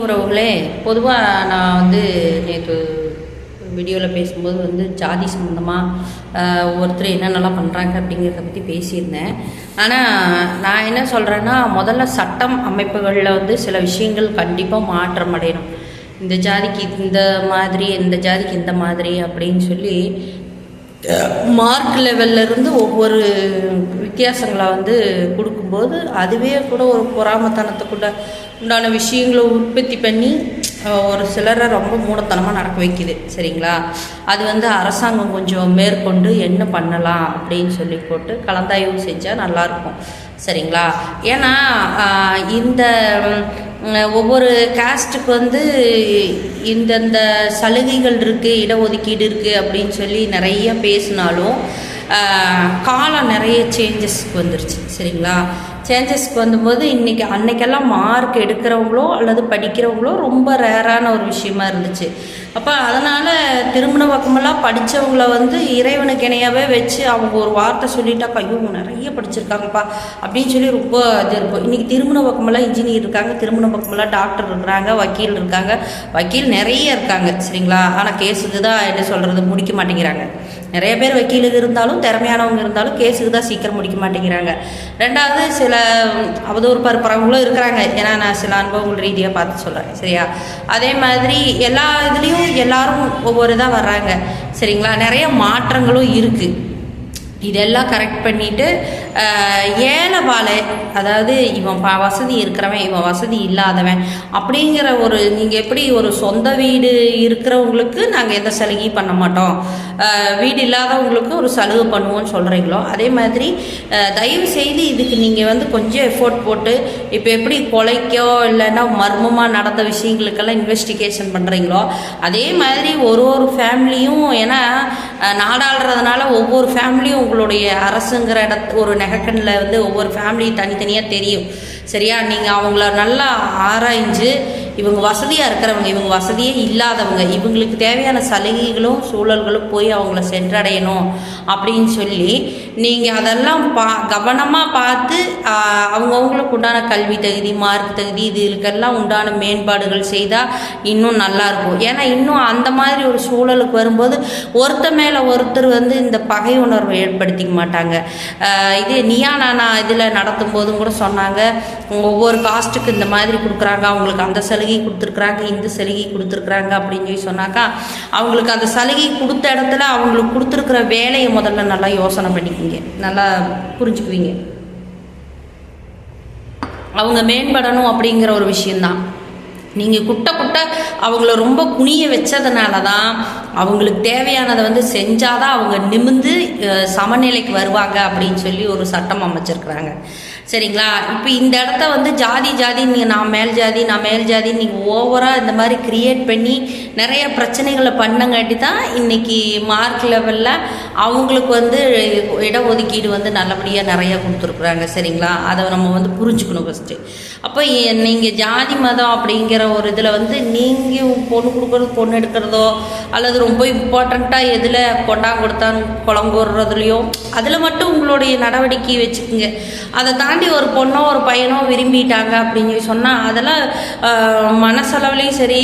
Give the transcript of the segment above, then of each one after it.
உறவுகளே பொதுவாக நான் வந்து நேற்று வீடியோவில் பேசும்போது வந்து ஜாதி சம்மந்தமாக ஒவ்வொருத்தர் என்னென்னலாம் பண்ணுறாங்க அப்படிங்கிறத பற்றி பேசியிருந்தேன். ஆனால் நான் என்ன சொல்கிறேன்னா முதல்ல சட்டம் அமைப்புகளில் வந்து சில விஷயங்கள் கண்டிப்பாக மாற்றம் அடையணும். இந்த ஜாதிக்கு இந்த மாதிரி இந்த ஜாதிக்கு இந்த மாதிரி அப்படின்னு சொல்லி மார்க் லெவல்லேருந்து ஒவ்வொரு வித்தியாசங்களை வந்து கொடுக்கும்போது அதுவே கூட ஒரு பொறாமத்தனத்துக்குள்ள உண்டான விஷயங்களை உற்பத்தி பண்ணி ஒரு சிலரை ரொம்ப மூடத்தனமாக நடக்க வைக்குது. சரிங்களா? அது வந்து அரசாங்கம் கொஞ்சம் மேற்கொண்டு என்ன பண்ணலாம் அப்படின்னு சொல்லி போட்டு கலந்தாய்வு செஞ்சால் நல்லாயிருக்கும். சரிங்களா? ஏன்னா இந்த ஒவ்வொரு காஸ்ட்டுக்கு வந்து இந்தந்த சலுகைகள் இருக்குது இடஒதுக்கீடு இருக்குது அப்படின்னு சொல்லி நிறைய பேசினாலும் காலம் நிறைய சேஞ்சஸ்க்கு வந்துருச்சு சரிங்களா? சேஞ்சஸ்க்கு வந்தபோது இன்றைக்கி அன்னைக்கெல்லாம் மார்க் எடுக்கிறவங்களோ அல்லது படிக்கிறவங்களோ ரொம்ப ரேரான ஒரு விஷயமா இருந்துச்சு. அப்போ அதனால் திருமண பக்கமெல்லாம் படித்தவங்கள வந்து இறைவனுக்கு இணையாவே வச்சு அவங்க ஒரு வார்த்தை சொல்லிட்டாப்பா இவங்க நிறைய படிச்சிருக்காங்கப்பா அப்படின்னு சொல்லி ரொம்ப இது இருக்கும். இன்றைக்கி திருமண பக்கமெல்லாம் இன்ஜினியர் இருக்காங்க திருமண பக்கமெல்லாம் டாக்டர் இருக்கிறாங்க வக்கீல் இருக்காங்க. வக்கீல் நிறைய இருக்காங்க சரிங்களா? ஆனால் கேஸுக்கு தான் என்ன சொல்கிறது முடிக்க மாட்டேங்கிறாங்க. நிறைய பேர் வக்கீலுக்கு இருந்தாலும் திறமையானவங்க இருந்தாலும் கேஸுக்கு தான் சீக்கிரம் முடிக்க மாட்டேங்கிறாங்க. ரெண்டாவது சில அவதூறு பரப்புறவங்களும் இருக்கிறாங்க. ஏன்னா நான் சில அனுபவங்கள் ரீதியாக பார்த்து சொல்கிறேன் சரியா? அதே மாதிரி எல்லா இதுலேயும் எல்லாரும் ஒவ்வொரு இதாக வர்றாங்க. சரிங்களா? நிறைய மாற்றங்களும் இருக்குது இதெல்லாம் கரெக்ட் பண்ணிவிட்டு ஏழை வாழை அதாவது இவன் ப வசதி இருக்கிறவன் இவன் வசதி இல்லாதவன். அப்படிங்கிற ஒரு நீங்கள் எப்படி ஒரு சொந்த வீடு இருக்கிறவங்களுக்கு நாங்கள் எந்த சலுகையும் பண்ண மாட்டோம்? வீடு இல்லாதவங்களுக்கு ஒரு சலுகை பண்ணுவோம்னு சொல்கிறீங்களோ அதே மாதிரி தயவு செய்து இதுக்கு நீங்கள் வந்து கொஞ்சம் எஃபோர்ட் போட்டு இப்போ எப்படி கொலைக்கோ இல்லைன்னா மர்மமாக நடந்த விஷயங்களுக்கெல்லாம் இன்வெஸ்டிகேஷன் பண்ணுறீங்களோ அதே மாதிரி ஒரு ஒரு ஃபேமிலியும் ஏன்னா நாடாளுறதுனால ஒவ்வொரு ஃபேமிலியும் உங்களுடைய அரசுங்கிற இடத்து ஒரு நெகக்கண்ணில் வந்து ஒவ்வொரு ஃபேமிலியும் தனித்தனியாக தெரியும். சரியா? நீங்கள் அவங்கள நல்லா ஆராய்ஞ்சு இவங்க வசதியாக இருக்கிறவங்க இவங்க வசதியே இல்லாதவங்க இவங்களுக்கு தேவையான சலுகைகளும் சூழல்களும் போய் அவங்கள சென்றடையணும் அப்படின்னு சொல்லி நீங்கள் அதெல்லாம் பா கவனமாக பார்த்து அவங்கவுங்களுக்கு உண்டான கல்வி தகுதி மார்க் தகுதி இதுக்கெல்லாம் உண்டான மேம்பாடுகள் செய்தால் இன்னும் நல்லாயிருக்கும் ஏன்னா இன்னும் அந்த மாதிரி ஒரு சூழலுக்கு வரும்போது ஒருத்தர் மேலே ஒருத்தர் வந்து இந்த பகை உணர்வை ஏற்படுத்திக்க மாட்டாங்க. இது நீயா நானா இதில் நடத்தும் போதும் கூட சொன்னாங்க ஒவ்வொரு காஸ்ட்டுக்கு இந்த மாதிரி கொடுக்குறாங்க அவங்களுக்கு அந்த சலுகை கொடுத்துருக்குறாங்க இந்த சலுகை கொடுத்துருக்குறாங்க அப்படின்னு சொல்லி சொன்னாக்கா அவங்களுக்கு அந்த சலுகை கொடுத்த இடத்துல அவங்களுக்கு கொடுத்துருக்குற வேலையை முதல்ல நல்லா யோசனை பண்ணிக்குவீங்க. நல்லா புரிஞ்சுக்குவீங்க. அவங்க மேம்படணும் அப்படிங்கிற ஒரு விஷயந்தான் நீங்கள் குட்ட குட்ட அவங்கள ரொம்ப குனிய வச்சதுனால தான் அவங்களுக்கு தேவையானதை வந்து செஞ்சாதான் அவங்க நிமிந்து சமநிலைக்கு வருவாங்க அப்படின்னு சொல்லி ஒரு சட்டம் அமைச்சிருக்கிறாங்க. சரிங்களா? இப்போ இந்த இடத்த வந்து ஜாதி ஜாதி நீங்கள் நான் மேல் ஜாதி நான் மேல் ஜாதி நீங்கள் ஓவராக இந்த மாதிரி க்ரியேட் பண்ணி நிறைய பிரச்சனைகளை பண்ணங்காட்டி தான் இன்னைக்கு மார்க் லெவலில் அவங்களுக்கு வந்து இடஒதுக்கீடு வந்து நல்லபடியாக நிறையா கொடுத்துருக்குறாங்க சரிங்களா? அதை நம்ம வந்து புரிஞ்சுக்கணும் ஃபஸ்ட்டு அப்போ நீங்கள் ஜாதி மதம் அப்படிங்கிற ஒரு இதில் வந்து நீங்கள் பொண்ணு கொடுக்குறது பொண்ணு எடுக்கிறதோ அல்லது ரொம்ப இம்பார்ட்டண்ட்டாக எதில் கொண்டா கொடுத்தான் குளங்கூடுறதுலையோ அதில் மட்டும் உங்களுடைய நடவடிக்கை வச்சுக்கோங்க. அதை தாண்டி ஒரு பொண்ணோ ஒரு பையனோ விரும்பிட்டாங்க அப்படின்னு சொன்னால் அதெல்லாம் மனசளவுலேயும் சரி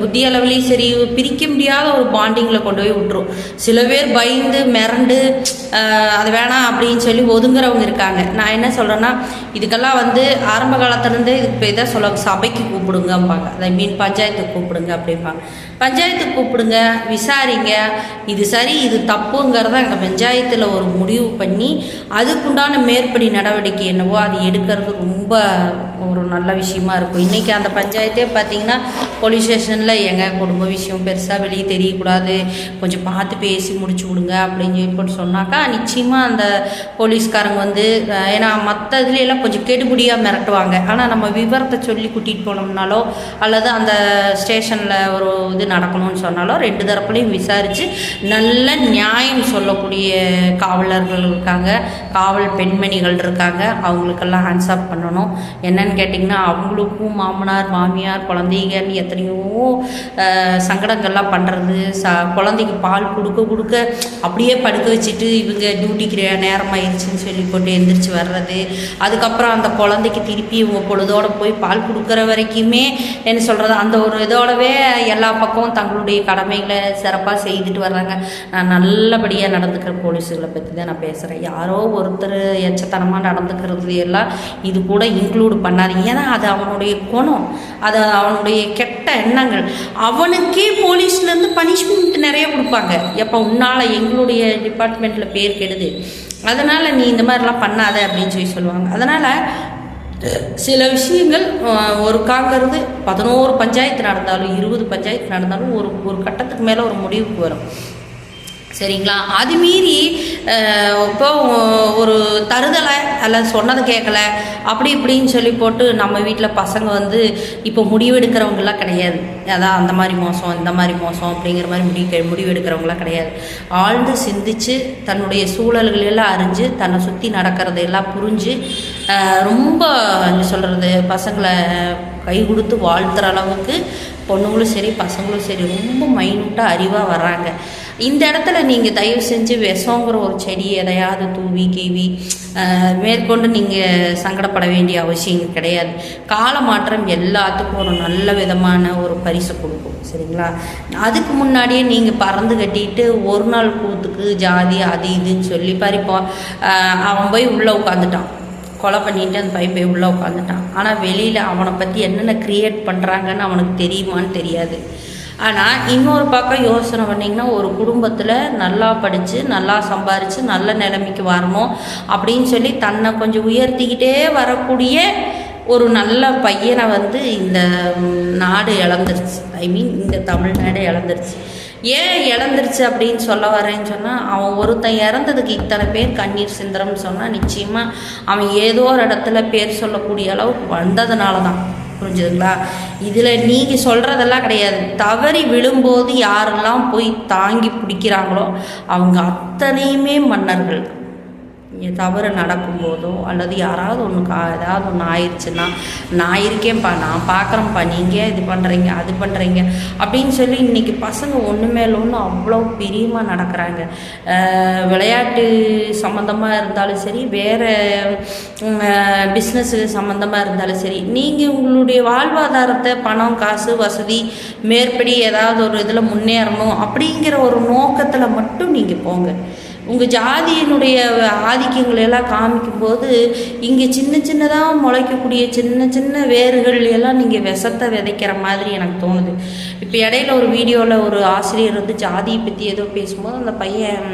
புத்தி அளவுலேயும் சரி பிரிக்க முடியாத ஒரு பாண்டிங்கில் கொண்டு போய் விட்டுரும். சில பேர் பயந்து மிரண்டு அது வேணாம் அப்படின்னு சொல்லி ஒதுங்குறவங்க இருக்காங்க. நான் என்ன சொல்கிறேன்னா இதுக்கெல்லாம் வந்து ஆரம்ப காலத்துலேருந்தே இப்போ இதை சொல்ல சபைக்கு கூப்பிடுங்கம்பாங்க. ஐ மீன் பஞ்சாயத்துக்கு கூப்பிடுங்க அப்படிம்பாங்க. பஞ்சாயத்துக்கு கூப்பிடுங்க விசாரிங்க. இது சரி இது தப்புங்கிறத அங்கே பஞ்சாயத்தில் ஒரு முடிவு பண்ணி அதுக்குண்டான மேற்படி நடவடிக்கை என்னவோ அது எடுக்கிறது ரொம்ப ரொம்ப ஒரு நல்ல விஷயமா இருக்கும். இன்றைக்கி அந்த பஞ்சாயத்தே பார்த்தீங்கன்னா போலீஸ் ஸ்டேஷனில் எங்கள் குடும்ப விஷயம் பெருசாக வெளியே தெரியக்கூடாது. கொஞ்சம் பார்த்து பேசி முடிச்சு விடுங்க அப்படின்னு சொல்லி சொன்னாக்கா நிச்சயமாக அந்த போலீஸ்காரங்க வந்து ஏன்னா மற்ற இதுலையெல்லாம் கொஞ்சம் கெடுபடியாக மிரட்டுவாங்க. ஆனால் நம்ம விவரத்தை சொல்லி கூட்டிகிட்டு போனோம்னாலோ அல்லது அந்த ஸ்டேஷனில் ஒரு இது நடக்கணும்னு சொன்னாலோ ரெண்டு தரப்புலையும் விசாரித்து நல்ல நியாயம் சொல்லக்கூடிய காவலர்கள் இருக்காங்க. காவல் பெண்மணிகள் இருக்காங்க. அவங்களுக்கெல்லாம் ஹேண்ட்ஸ் ஆஃப் பண்ணணும். காரணம் என்னன்னு கேட்டிங்கன்னா அவங்களுக்கும் மாமனார் மாமியார் குழந்தைங்கன்னு எத்தனையோ சங்கடங்கள்லாம் பண்ணுறது ச குழந்தைக்கு பால் கொடுக்க கொடுக்க அப்படியே படுக்க வச்சுட்டு இவங்க டியூட்டிக்கு நேரம் ஆயிடுச்சுன்னு சொல்லி போட்டு எந்திரிச்சு வர்றது. அதுக்கப்புறம் அந்த குழந்தைக்கு திருப்பி இவங்க பொழுதோடு போய் பால் கொடுக்குற வரைக்குமே என்ன சொல்கிறது அந்த ஒரு இதோடவே எல்லா பக்கமும் தங்களுடைய கடமைகளை சிறப்பாக செய்துட்டு வர்றாங்க. நான் நல்லபடியாக நடந்துக்கிற போலீஸுகளை பற்றி தான் நான் பேசுகிறேன் யாரோ ஒருத்தர் எச்சத்தனமாக நடந்துக்கிறது எல்லாம் இது கூட இன்க்ளூடு பண்ணாதீங்க. ஏன்னா அது அவனுடைய குணம். அது அவனுடைய கெட்ட எண்ணங்கள். அவனுக்கே போலீஸ்லேருந்து பனிஷ்மெண்ட் நிறைய கொடுப்பாங்க. எப்போ உன்னால் எங்களுடைய டிபார்ட்மெண்ட்டில் பேர் கெடுது. அதனால் நீ இந்த மாதிரிலாம் பண்ணாத அப்படின்னு சொல்லி சொல்லுவாங்க. அதனால் சில விஷயங்கள் ஒரு காங்கிறது பதினோரு பஞ்சாயத்து நடந்தாலும் இருபது பஞ்சாயத்து நடந்தாலும் ஒரு ஒரு கட்டத்துக்கு மேலே ஒரு முடிவுக்கு வரும். சரிங்களா? அது மீறி இப்போ ஒரு தருதலை அல்ல சொன்னதை கேட்கல அப்படி இப்படின்னு சொல்லி போட்டு நம்ம வீட்டில் பசங்க வந்து இப்போ முடிவெடுக்கிறவங்களாம் கிடையாது. அதான் அந்த மாதிரி மோசம் இந்த மாதிரி மோசம் அப்படிங்கிற மாதிரி முடிவு முடிவெடுக்கிறவங்களாம் கிடையாது. ஆழ்ந்து சிந்திச்சு தன்னுடைய சூழல்களெல்லாம் அறிஞ்சு தன்னை சுற்றி நடக்கிறதையெல்லாம் புரிஞ்சு ரொம்ப என்ன சொல்கிறது பசங்களை கை கொடுத்து வாழ்த்துற அளவுக்கு பொண்ணுங்களும் சரி பசங்களும் சரி ரொம்ப மைனூட்டாக அறிவாக வர்றாங்க. இந்த இடத்துல நீங்கள் தயவு செஞ்சு விஷங்கிற ஒரு செடி எதையாவது தூவி கீவி மேற்கொண்டு நீங்கள் சங்கடப்பட வேண்டிய அவசியம் கிடையாது. கால மாற்றம் எல்லாத்துக்கும் ஒரு நல்ல விதமான ஒரு பரிசு கொடுக்கும் சரிங்களா? அதுக்கு முன்னாடியே நீங்கள் பறந்து கட்டிட்டு ஒரு நாள் கூத்துக்கு ஜாதி அது இதுன்னு சொல்லி பறிப்போம் அவன் போய் உள்ளே உட்காந்துட்டான். கொலை பண்ணிட்டு அந்த பைப்பை உள்ளே உட்காந்துட்டான். ஆனால் வெளியில் அவனை பற்றி என்னென்ன க்ரியேட் பண்ணுறாங்கன்னு அவனுக்கு தெரியுமான்னு தெரியாது. ஆனால் இன்னொரு பக்கம் யோசனை பண்ணிங்கன்னா ஒரு குடும்பத்தில் நல்லா படித்து நல்லா சம்பாரித்து நல்ல நிலைமைக்கு வரணும் அப்படின்னு சொல்லி தன்னை கொஞ்சம் உயர்த்திக்கிட்டே வரக்கூடிய ஒரு நல்ல பையனை வந்து இந்த நாடு இழந்துருச்சு. ஐ மீன் இந்த தமிழ்நாடு இழந்துருச்சு. ஏன் இழந்துருச்சு அப்படின்னு சொல்ல வரேன்னு சொன்னால் அவன் ஒருத்தன் இறந்ததுக்கு இத்தனை பேர் கண்ணீர் சிந்துறம்னு சொன்னால் நிச்சயமாக அவன் ஏதோ ஒரு இடத்துல பேர் சொல்லக்கூடிய அளவுக்கு வந்ததுனால தான் புரிஞ்சுதுங்களா? இதில் நீங்கள் சொல்கிறதெல்லாம் கிடையாது. தவறி விழும்போது யாரெல்லாம் போய் தாங்கி பிடிக்கிறாங்களோ அவங்க அத்தனையுமே மன்னர்கள். தவறு நடக்கும்போதோ அல்லது யாராவது ஒன்று கா ஏதாவது ஒன்று ஆயிடுச்சுன்னா நான் இருக்கேன்ப்பா நான் பார்க்குறேன்ப்பா நீங்கள் இது பண்ணுறீங்க அது பண்ணுறீங்க அப்படின்னு சொல்லி இன்றைக்கி பசங்க ஒன்று மேல ஒன்று அவ்வளோ பிரியமாக நடக்கிறாங்க. விளையாட்டு சம்மந்தமாக இருந்தாலும் சரி வேறு பிஸ்னஸ்ஸு சம்மந்தமாக இருந்தாலும் சரி நீங்கள் உங்களுடைய வாழ்வாதாரத்தை பணம் காசு வசதி மேற்படி ஏதாவது ஒரு இதில் முன்னேறணும் அப்படிங்கிற ஒரு நோக்கத்தில் மட்டும் நீங்கள் போங்க. உங்கள் ஜாதியினுடைய ஆதிக்கங்கள் எல்லாம் காமிக்கும்போது இங்கே சின்ன சின்னதாக முளைக்கக்கூடிய சின்ன சின்ன வேர்கள் எல்லாம் நீங்கள் விஷத்தை விதைக்கிற மாதிரி எனக்கு தோணுது. இப்போ இடையில ஒரு வீடியோவில் ஒரு ஆசிரியர் வந்து ஜாதியை பற்றி ஏதோ பேசும்போது அந்த பையன்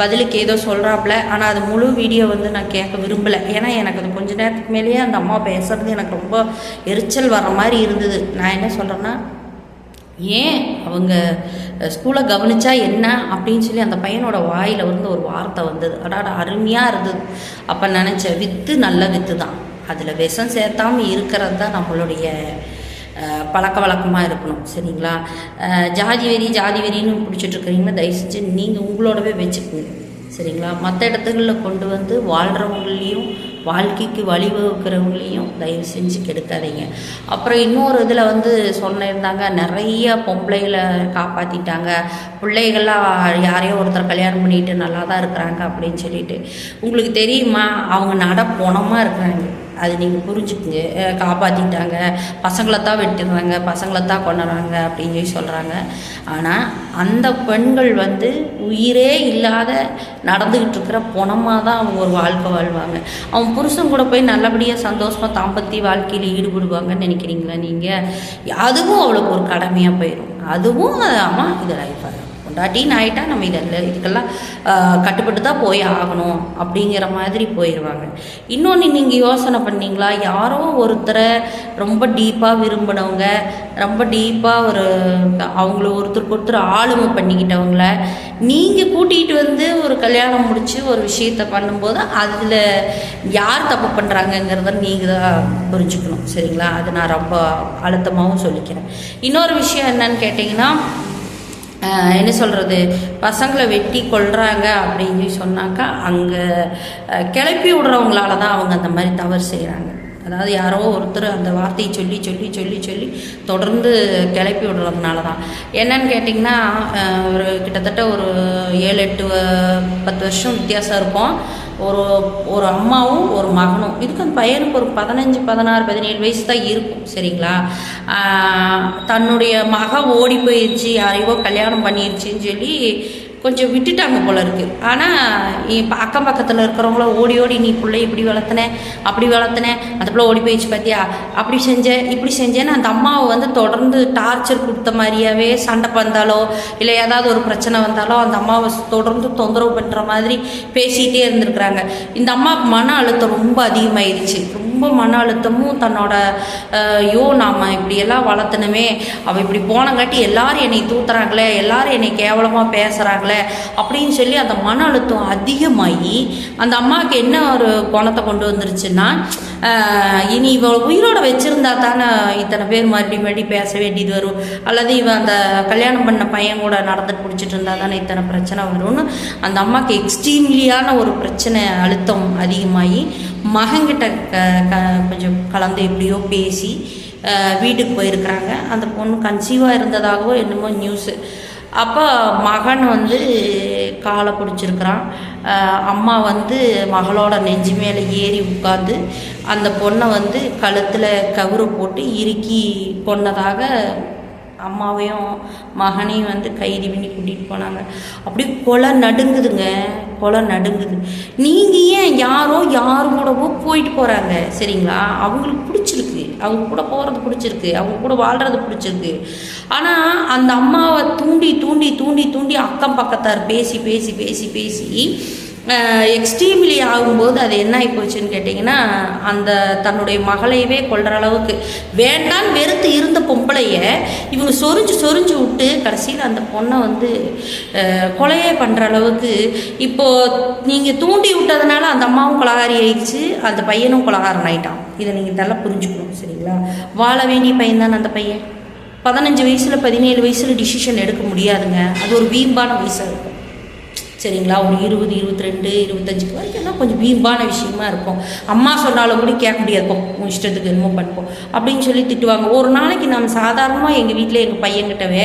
பதிலுக்கு ஏதோ சொல்கிறாப்புல ஆனால் அது முழு வீடியோ வந்து நான் கேட்க விரும்பலை. ஏன்னா எனக்கு அது கொஞ்ச நேரத்துக்கு மேலேயே அந்த அம்மா பேசுறது எனக்கு ரொம்ப எரிச்சல் வர மாதிரி இருந்தது. நான் என்ன சொல்கிறேன்னா ஏன் அவங்க ஸ்கூலை கவனிச்சா என்ன அப்படின்னு சொல்லி அந்த பையனோட வாயில் வந்து ஒரு வார்த்தை வந்தது. அடாட அருமையாக இருந்தது. அப்போ நினச்சேன் வித்து நல்ல வித்து தான். அதில் விஷம் சேர்த்தாமல் இருக்கிறது தான் நம்மளுடைய பழக்க வழக்கமாக இருக்கணும். சரிங்களா? ஜாதி வெறி ஜாதி வெறின்னு பிடிச்சிட்டு இருக்கிறீங்கன்னா தயவு செஞ்சு நீங்கள் உங்களோடவே வச்சுக்கோங்க. சரிங்களா? மற்ற இடத்துகளில் கொண்டு வந்து வாழ்கிறவங்களையும் வாழ்க்கைக்கு வழிவகுக்கிறவங்களையும் தயவு செஞ்சு கெடுக்காதீங்க. அப்புறம் இன்னொரு இதில் வந்து சொன்னிருந்தாங்க நிறைய பொம்பளைகளை காப்பாற்றிட்டாங்க பிள்ளைகள்லாம் யாரையோ ஒருத்தர் கல்யாணம் பண்ணிட்டு நல்லா தான் இருக்கிறாங்க அப்படின்னு சொல்லிட்டு. உங்களுக்கு தெரியுமா? அவங்க நட போனமாக இருக்கிறாங்க. அது நீங்கள் புரிஞ்சுக்குங்க. காப்பாற்றிட்டாங்க பசங்களை தான் வெட்டுறாங்க. பசங்களை தான் கொண்டுறாங்க அப்படின்னு சொல்லி சொல்கிறாங்க ஆனால் அந்த பெண்கள் வந்து உயிரே இல்லாத நடந்துக்கிட்டு இருக்கிற பொணமாக தான் அவங்க ஒரு வாழ்க்கை வாழ்வாங்க. அவன் புருஷன் கூட போய் நல்லபடியாக சந்தோஷமாக தாம்பத்திய வாழ்க்கையில் ஈடுபடுவாங்கன்னு நினைக்கிறீங்களா நீங்கள் அதுவும் அவளுக்கு ஒரு கடமையாக போயிடும் அதுவும் ஆமாம் இது லைஃப் பொண்டாட்டின்னு ஆகிட்டா நம்ம இதில் இதுக்கெல்லாம் கட்டுப்பட்டு தான் போய் ஆகணும் அப்படிங்கிற மாதிரி போயிடுவாங்க இன்னொன்று நீங்கள் யோசனை பண்ணீங்களா? யாரோ ஒருத்தரை ரொம்ப டீப்பாக விரும்பினவங்க ரொம்ப டீப்பாக ஒரு அவங்கள ஒருத்தருக்கு ஒருத்தர் ஆளுமை பண்ணிக்கிட்டவங்கள நீங்கள் கூட்டிகிட்டு வந்து ஒரு கல்யாணம் முடித்து ஒரு விஷயத்த பண்ணும்போது அதில் யார் தப்பு பண்ணுறாங்கங்கிறத நீங்கள் தான் புரிஞ்சுக்கணும் சரிங்களா? அது நான் ரொம்ப அழுத்தமாகவும் சொல்லிக்கிறேன். இன்னொரு விஷயம் என்னன்னு கேட்டிங்கன்னா என்ன சொல்கிறது பசங்களை வெட்டி கொள்கிறாங்க அப்படின்னு சொன்னாக்கா அங்கே கிளப்பி விடுறவங்களால தான் அவங்க அந்த மாதிரி தவறு செய்கிறாங்க அதாவது யாரோ ஒருத்தர் அந்த வார்த்தையை சொல்லி சொல்லி சொல்லி சொல்லி தொடர்ந்து கிளப்பி விடுறதுனால தான். என்னன்னு கேட்டிங்கன்னா ஒரு கிட்டத்தட்ட ஒரு ஏழு எட்டு பத்து வருஷம் வித்தியாசம் இருக்கும். ஒரு ஒரு அம்மாவும் ஒரு மகனும். இதுக்கு அந்த பையனுக்கு ஒரு பதினஞ்சு பதினாறு பதினேழு வயசு தான் இருக்கும் சரிங்களா? தன்னுடைய மக ஓடி போயிடுச்சு யாரையோ கல்யாணம் பண்ணிடுச்சின்னு சொல்லி கொஞ்சம் விட்டுட்டாங்க போல இருக்குது ஆனால் இப்போ அக்கம் பக்கத்தில் இருக்கிறவங்கள ஓடி ஓடி நீ பிள்ளை இப்படி வளர்த்துன அப்படி வளர்த்துன அந்த பிள்ளை ஓடி போயிடுச்சு பார்த்தியா அப்படி செஞ்சேன் இப்படி செஞ்சேன்னு அந்த அம்மாவை வந்து தொடர்ந்து டார்ச்சர் கொடுத்த மாதிரியாவே சண்டை வந்தாலோ இல்லை ஏதாவது ஒரு பிரச்சனை வந்தாலோ அந்த அம்மாவை தொடர்ந்து தொந்தரவு பண்ணுற மாதிரி பேசிகிட்டே இருந்திருக்கிறாங்க. இந்த அம்மா மன அழுத்தம் ரொம்ப அதிகமாயிருச்சு. ரொம்ப ரொம்ப மன அழுத்தமும் தன்னோட ஐயோ நாம் இப்படியெல்லாம் வளர்த்தணுமே. அவள் இப்படி போனங்காட்டி எல்லாரும் என்னை தூத்துறாங்களே எல்லாரும் என்னை கேவலமாக பேசுகிறாங்களே அப்படின்னு சொல்லி அந்த மன அழுத்தம் அதிகமாகி அந்த அம்மாவுக்கு என்ன ஒரு குணத்தை கொண்டு வந்துருச்சுன்னா இனி இவள் உயிரோட வச்சுருந்தா தானே இத்தனை பேர் மறுபடியும் மறுபடியும் பேச வேண்டியது வரும். அல்லது இவன் அந்த கல்யாணம் பண்ண பையன் கூட நடந்துட்டு பிடிச்சிட்டு இருந்தா தானே இத்தனை பிரச்சனை வரும்னு அந்த அம்மாவுக்கு எக்ஸ்ட்ரீம்லியான ஒரு பிரச்சனை அழுத்தம் அதிகமாகி மகன்கிட்ட க க கொஞ்சம் கலந்து எப்படியோ பேசி வீட்டுக்கு போயிருக்கிறாங்க. அந்த பொண்ணு கன்சீவாக இருந்ததாகவோ என்னமோ நியூஸு அப்போ மகன் வந்து காலை பிடிச்சிருக்கிறான். அம்மா வந்து மகளோட நெஞ்சு மேலே ஏறி உட்காந்து அந்த பொண்ணை வந்து கழுத்தில் கவுரு போட்டு இறுக்கி கொண்டதாக அம்மாவையும் மகனையும் வந்து கைது பண்ணி கூட்டிகிட்டு போனாங்க. அப்படியே கொலை நடுங்குதுங்க. கொலை நடுங்குது. நீங்கள் ஏன் யாரோ யார் கூடவோ போயிட்டு போகிறாங்க சரிங்களா? அவங்களுக்கு பிடிச்சிருக்கு. அவங்க கூட போகிறது பிடிச்சிருக்கு. அவங்க கூட வாழ்கிறது பிடிச்சிருக்கு. ஆனால் அந்த அம்மாவை தூண்டி தூண்டி தூண்டி தூண்டி அக்கம் பக்கத்தார் பேசி பேசி பேசி பேசி எக்ஸ்ட்ரீம்லி ஆகும்போது அது என்ன ஆகி போச்சுன்னு கேட்டிங்கன்னா அந்த தன்னுடைய மகளையவே கொள்கிற அளவுக்கு. வேண்டான்னு வெறுத்து இருந்த பொம்பளைய இவங்க சொரிஞ்சு சொரிஞ்சு விட்டு கடைசியில் அந்த பொண்ணை வந்து கொலையே பண்ணுற அளவுக்கு இப்போது நீங்கள் தூண்டி விட்டதுனால அந்த அம்மாவும் கொலகாரி ஆயிடுச்சு அந்த பையனும் கொலகாரன் ஆயிட்டான். இதை நீங்கள் நல்லா புரிஞ்சுக்கணும் சரிங்களா? வாழ வேண்டிய பையன் தானே அந்த பையன். பதினஞ்சு வயசில் பதினேழு வயசில் டிசிஷன் எடுக்க முடியாதுங்க. அது ஒரு வீம்பான வயசாக இருக்கும். சரிங்களா? ஒரு இருபது இருபத்தி ரெண்டு இருபத்தஞ்சுக்கு வரைக்கும் எல்லாம் கொஞ்சம் வீம்பான விஷயமா இருக்கும். அம்மா சொன்னாலும் கூட கேட்க முடியாது. உன் இஷ்டத்துக்கு என்னமோ பண்ணிப்போம் அப்படின்னு சொல்லி திட்டுவாங்க. ஒரு நாளைக்கு நம்ம சாதாரணமாக எங்கள் வீட்டில் எங்கள் பையன்கிட்டவே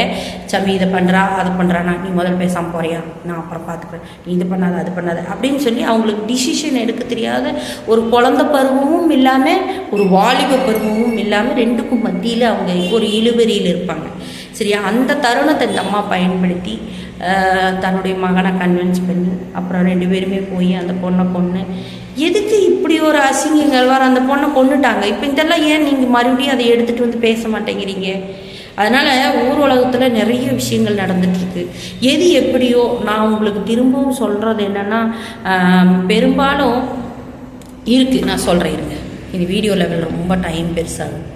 சம்மி இதை பண்ணுறா அதை பண்ணுறானா நீ முதல் பேசாமல் போறியா? நான் அப்புறம் பார்த்துக்குறேன். நீ இது பண்ணாத அது பண்ணாத. அப்படின்னு சொல்லி அவங்களுக்கு டிசிஷன் எடுக்க தெரியாத ஒரு குழந்த பருவமும் இல்லாமல் ஒரு வாலிப பருவமும் இல்லாமல் ரெண்டுக்கும் மத்தியில் அவங்க ஒரு இழுபறியில் இருப்பாங்க. சரியா? அந்த தருணத்தை இந்த அம்மா பயன்படுத்தி தன்னுடைய மகனை கன்வின்ஸ் பண்ணி அப்புறம் ரெண்டு பேருமே போய் அந்த பொண்ணை கொண்டு எதுக்கு இப்படி ஒரு அசிங்கங்கள் வர அந்த பொண்ணை கொண்டுட்டாங்க இப்போ இதெல்லாம் ஏன் நீங்கள் மறுபடியும் அதை எடுத்துகிட்டு வந்து பேச மாட்டேங்கிறீங்க? அதனால் ஊர் உலகத்தில் நிறைய விஷயங்கள் நடந்துட்டுருக்கு. எது எப்படியோ நான் உங்களுக்கு திரும்பவும் சொல்கிறது என்னென்னா பெரும்பாலும் இருக்குது நான் சொல்கிறேன் இருங்க. இது வீடியோ லெவல் ரொம்ப டைம் பெருசாகும்.